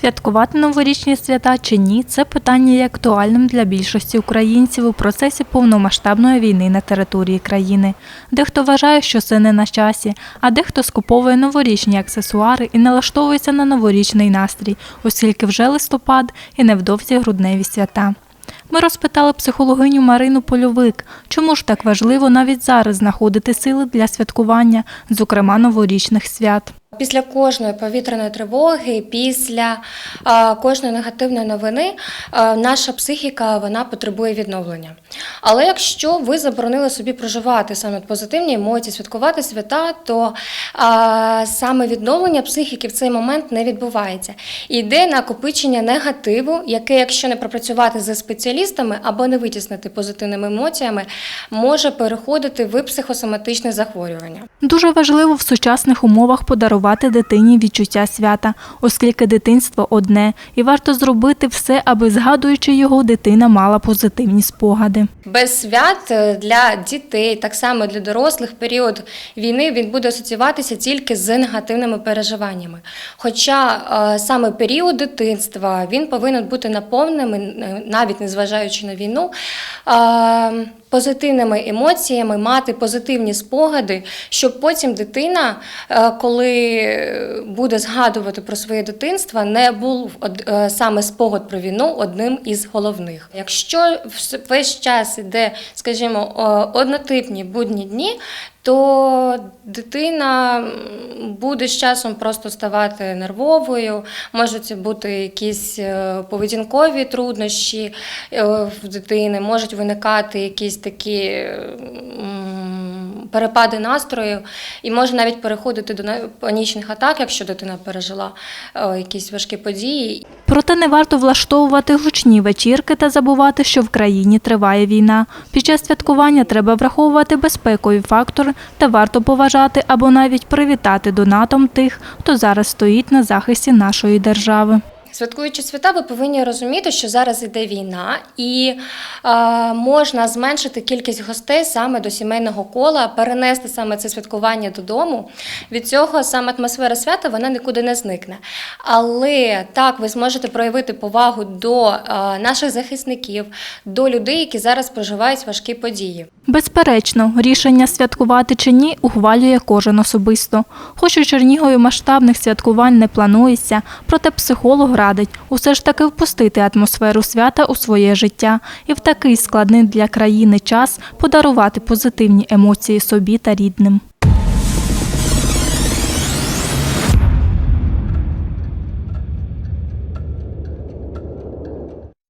Святкувати новорічні свята чи ні це питання є актуальним для більшості українців у процесі повномасштабної війни на території країни. Дехто вважає, що це не на часі, а дехто скуповує новорічні аксесуари і налаштовується на новорічний настрій, оскільки вже листопад і невдовзі грудневі свята. Ми розпитали психологиню Марину Польовик, чому ж так важливо навіть зараз знаходити сили для святкування, зокрема новорічних свят. Після кожної повітряної тривоги, після кожної негативної новини, наша психіка вона потребує відновлення. Але якщо ви заборонили собі проживати саме позитивні емоції, святкувати свята, то саме відновлення психіки в цей момент не відбувається. Йде накопичення негативу, яке, якщо не пропрацювати зі спеціалістами або не витіснити позитивними емоціями, може переходити в психосоматичне захворювання. Дуже важливо в сучасних умовах подарувати дитині відчуття свята, оскільки дитинство одне, і варто зробити все, аби згадуючи його, дитина мала позитивні спогади. Без свят е, для дітей, так само для дорослих, період війни він буде асоціюватися тільки з негативними переживаннями. Хоча е, саме період дитинства він повинен бути наповненим, е, навіть незважаючи на війну, позитивними емоціями, мати позитивні спогади, щоб потім дитина, е, коли буде згадувати про своє дитинство, не був е, саме спогад про війну одним із головних. Якщо весь час іде, скажімо, однотипні будні дні, то дитина буде з часом просто ставати нервовою, можуть бути якісь е, поведінкові труднощі е, в дитини, можуть виникати якісь такі перепади настрою, і може навіть переходити до панічних атак, якщо дитина пережила е, якісь важкі події. Проте не варто влаштовувати гучні вечірки та забувати, що в країні триває війна. Під час святкування треба враховувати безпекові фактори та варто поважати або навіть привітати донатом тих, хто зараз стоїть на захисті нашої держави. Святкуючи свята, ви повинні розуміти, що зараз іде війна, і е, можна зменшити кількість гостей саме до сімейного кола, перенести саме це святкування додому. Від цього саме атмосфера свята вона нікуди не зникне. Але так ви зможете проявити повагу до е, наших захисників, до людей, які зараз проживають важкі події. Безперечно, рішення святкувати чи ні ухвалює кожен особисто. Хоч у Чернігові масштабних святкувань не планується, проте психолог радить усе ж таки впустити атмосферу свята у своє життя і в такий складний для країни час подарувати позитивні емоції собі та рідним.